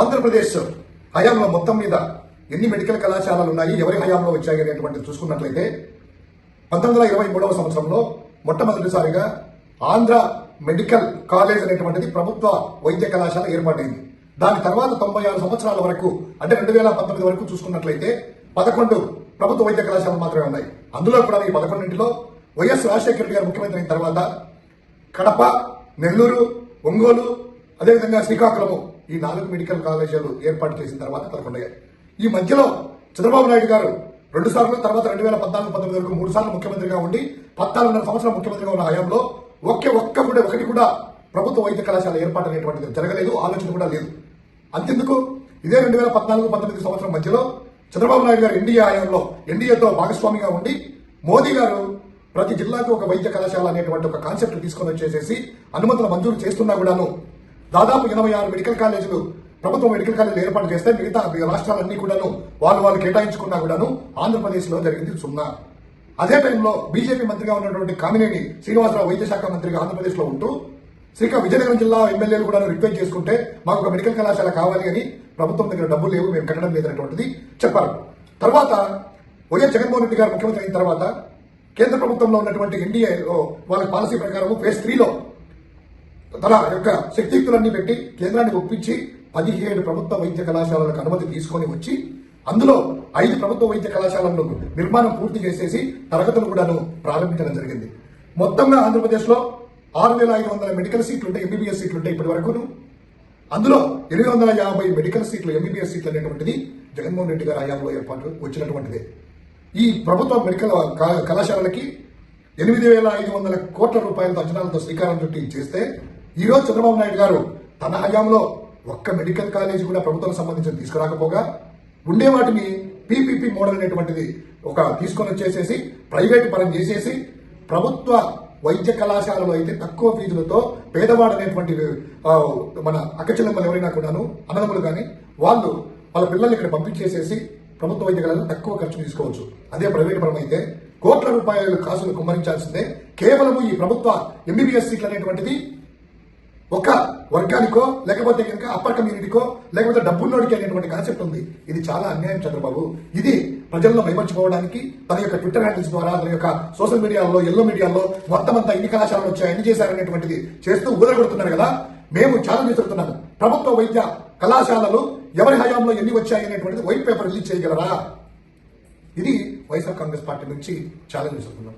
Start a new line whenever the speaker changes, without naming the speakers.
ఆంధ్రప్రదేశ్ హయాంలో మొత్తం మీద ఎన్ని మెడికల్ కళాశాలలు ఉన్నాయి ఎవరి హయాంలో వచ్చాయి అనేటువంటిది చూసుకున్నట్లయితే పంతొమ్మిది వందల ఇరవై మూడవ సంవత్సరంలో మొట్టమొదటిసారిగా ఆంధ్ర మెడికల్ కాలేజ్ అనేటువంటిది ప్రభుత్వ వైద్య కళాశాల ఏర్పాటైంది. దాని తర్వాత తొంభై ఆరు సంవత్సరాల వరకు అంటే రెండు వేల పంతొమ్మిది వరకు చూసుకున్నట్లయితే పదకొండు ప్రభుత్వ వైద్య కళాశాలలు మాత్రమే ఉన్నాయి. అందులో కూడా ఈ పదకొండింటిలో వైఎస్ రాజశేఖర రెడ్డి గారు ముఖ్యమంత్రి అయిన తర్వాత కడప నెల్లూరు ఒంగోలు అదేవిధంగా శ్రీకాకుళము ఈ నాలుగు మెడికల్ కాలేజీలు ఏర్పాటు చేసిన తర్వాత పదకొండయ్యాయి ఈ మధ్యలో చంద్రబాబు నాయుడు గారు రెండు సార్లు తర్వాత రెండు వేల పద్నాలుగు పంతొమ్మిది వరకు మూడు సార్లు ముఖ్యమంత్రిగా ఉండి పద్నాలుగున్నర సంవత్సరం ముఖ్యమంత్రిగా ఉన్న హయాంలో ఒకే ఒక్క కూడా ఒకటి కూడా ప్రభుత్వ వైద్య కళాశాల ఏర్పాటు అనేటువంటిది జరగలేదు ఆలోచన కూడా లేదు. అంతెందుకు? ఇదే రెండు వేల పద్నాలుగు పంతొమ్మిది సంవత్సరం మధ్యలో చంద్రబాబు నాయుడు గారు ఎన్డీఏ హయాంలో ఎన్డీఏతో భాగస్వామిగా ఉండి మోదీ గారు ప్రతి జిల్లాకు ఒక వైద్య కళాశాల అనేటువంటి ఒక కాన్సెప్ట్ తీసుకొని వచ్చేసేసి అనుమతులు మంజూరు చేస్తున్నా కూడాను దాదాపు ఎనభై ఆరు మెడికల్ కాలేజీలు ప్రభుత్వ మెడికల్ కాలేజీలు ఏర్పాటు చేస్తే మిగతా రాష్ట్రాలన్నీ కూడాను వాళ్ళు వాళ్ళు కేటాయించుకున్నా కూడాను ఆంధ్రప్రదేశ్లో జరిగింది సున్నా. అదే టైంలో బీజేపీ మంత్రిగా ఉన్నటువంటి కామినేని శ్రీనివాసరావు వైద్య శాఖ మంత్రిగా ఆంధ్రప్రదేశ్లో ఉంటూ శ్రీకా విజయనగరం జిల్లా ఎమ్మెల్యేలు కూడా రిక్వెస్ట్ చేసుకుంటే మాకు ఒక మెడికల్ కళాశాల కావాలి అని ప్రభుత్వం దగ్గర డబ్బులు లేవు మేము కట్టడం లేదనేటువంటిది చెప్పారు. తర్వాత వైఎస్ జగన్మోహన్ రెడ్డి గారు ముఖ్యమంత్రి అయిన తర్వాత కేంద్ర ప్రభుత్వంలో ఉన్నటువంటి ఎన్డీఏలో వాళ్ళ పాలసీ ప్రకారం ఫేజ్ త్రీలో తన యొక్క శక్తియుక్తులన్నీ పెట్టి కేంద్రాన్ని ఒప్పించి పదిహేడు ప్రభుత్వ వైద్య కళాశాలలకు అనుమతి తీసుకొని వచ్చి అందులో ఐదు ప్రభుత్వ వైద్య కళాశాలలను నిర్మాణం పూర్తి చేసేసి తరగతులు కూడాను ప్రారంభించడం జరిగింది. మొత్తంగా ఆంధ్రప్రదేశ్లో ఆరు వేల ఐదు వందల మెడికల్ సీట్లు ఉంటాయి ఎంబీబీఎస్ సీట్లు ఉంటాయి ఇప్పటి వరకును. అందులో ఎనిమిది వందల యాభై మెడికల్ సీట్లు ఎంబీబీఎస్ సీట్లు అనేటువంటిది జగన్మోహన్ రెడ్డి గారి హయాంలో ఏర్పాటు వచ్చినటువంటిదే. ఈ ప్రభుత్వ మెడికల్ కళాశాలలకి ఎనిమిది వేల ఐదు వందల కోట్ల రూపాయలతో అంచనాలతో శ్రీకారం చుట్టి చేస్తే ఈరోజు చంద్రబాబు నాయుడు గారు తన హయాంలో ఒక్క మెడికల్ కాలేజీ కూడా ప్రభుత్వం సంబంధించి తీసుకురాకపోగా ఉండే వాటిని పీపీపీ మోడల్ అనేటువంటిది ఒక తీసుకొని వచ్చేసేసి ప్రైవేట్ పరం చేసేసి ప్రభుత్వ వైద్య కళాశాలలో అయితే తక్కువ ఫీజులతో పేదవాడు అనేటువంటి మన అక్కచెల్లెమ్మలు ఎవరైనా కూడాను అన్నదమ్ములు కానీ వాళ్ళు వాళ్ళ పిల్లల్ని ఇక్కడ పంపించేసేసి ప్రభుత్వ వైద్య కళాశాలలో తక్కువ ఖర్చు తీసుకోవచ్చు. అదే ప్రైవేట్ పరం అయితే కోట్ల రూపాయలు కాసులు కుమ్మరించాల్సిందే. కేవలము ఈ ప్రభుత్వ ఎంబీబీఎస్ సీట్లు అనేటువంటిది ఒక వర్గానికో లేకపోతే కనుక అప్పర్ కమ్యూనిటీకో లేకపోతే డబ్బున్నోడికి అనేటువంటి కాన్సెప్ట్ ఉంది. ఇది చాలా అన్యాయం చంద్రబాబు. ఇది ప్రజల్లో మైమర్చిపోవడానికి తన యొక్క ట్విట్టర్ హ్యాండిల్స్ ద్వారా తన యొక్క సోషల్ మీడియాలో ఎల్లో మీడియాలో మొత్తం అంతా ఎన్ని కళాశాలలు వచ్చాయి ఎన్ని చేశారనేటువంటిది చేస్తూ ఊదరగొడుతున్నారు కదా. మేము ఛాలెంజ్ చేస్తున్నాము ప్రభుత్వ వైద్య కళాశాలలు ఎవరి హయాంలో ఎన్ని వచ్చాయి అనేటువంటిది వైట్ పేపర్ రిలీజ్ చేయగలరా? ఇది వైఎస్ఆర్ కాంగ్రెస్ పార్టీ నుంచి ఛాలెంజ్ చేస్తున్నాం.